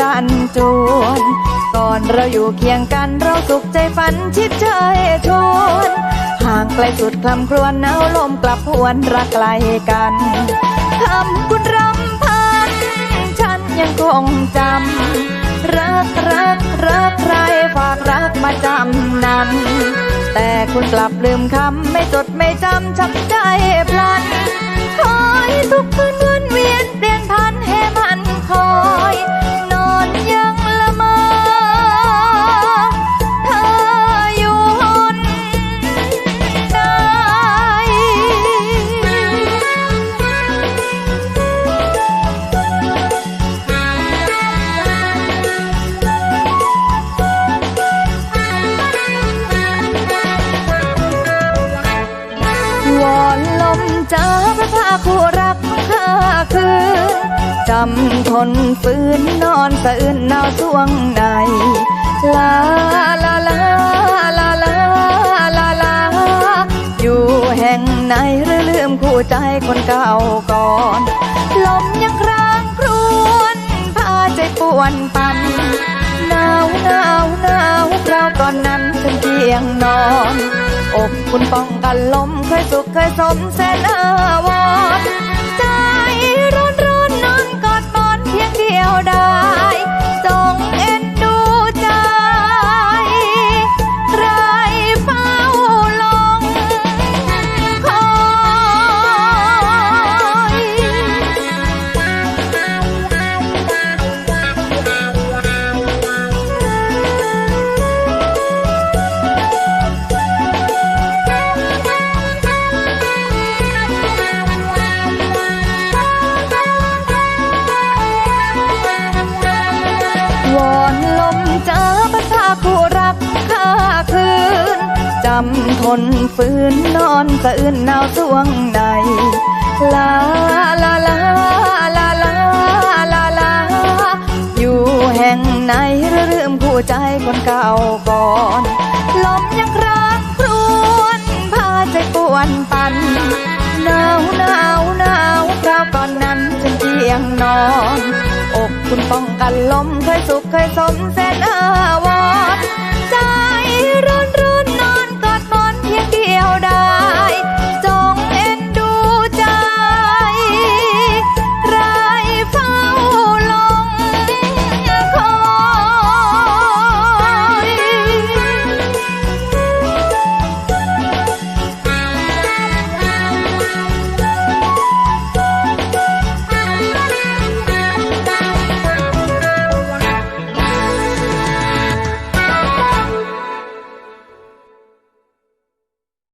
รันจวนก่อนเราอยู่เคียงกันเราสุขใจฝันชิดเชยชวนห่างไกลสุดคลำครวญหนาวลมกลับหวนรักไกลกันคำคุณรำพัน ฉันยังคงจำ รักรักรักใครฝากรักมาจำนำแต่คุณกลับลืมคำ ไม่จดไม่จำช้ำใจพลันคอยทุกคืน ลมจ้าพระพาคู่รักข้าคืนจำทนฝืนนอนสะอื้นหนาวสวงใน ลาลาลาลาลาลาลาอยู่แห่งไหนหรือลืมคู่ใจคนเก่าก่อน ลมยังครางครวนพาใจป่วนปันหนาวหนาวหนาวคราวก่อนนั้นฉันเพียงนอน อกคุณป้องกันลมเคยสุขเคยสมแสนอาวอำทนฝืนนอนสะอื้นหนาวสวงในลาลาลาลาลาลาลาอยู่แห่งไหนหรือลืมคู่ใจคนเก่าก่อนลมยังครางครวนพาใจปวนปันหนาวหนาวหนาวคราวก่อนนั้นฉันเพียงนอน อกคุณป้องกันลมเคยสุขเคยสมแสนอาว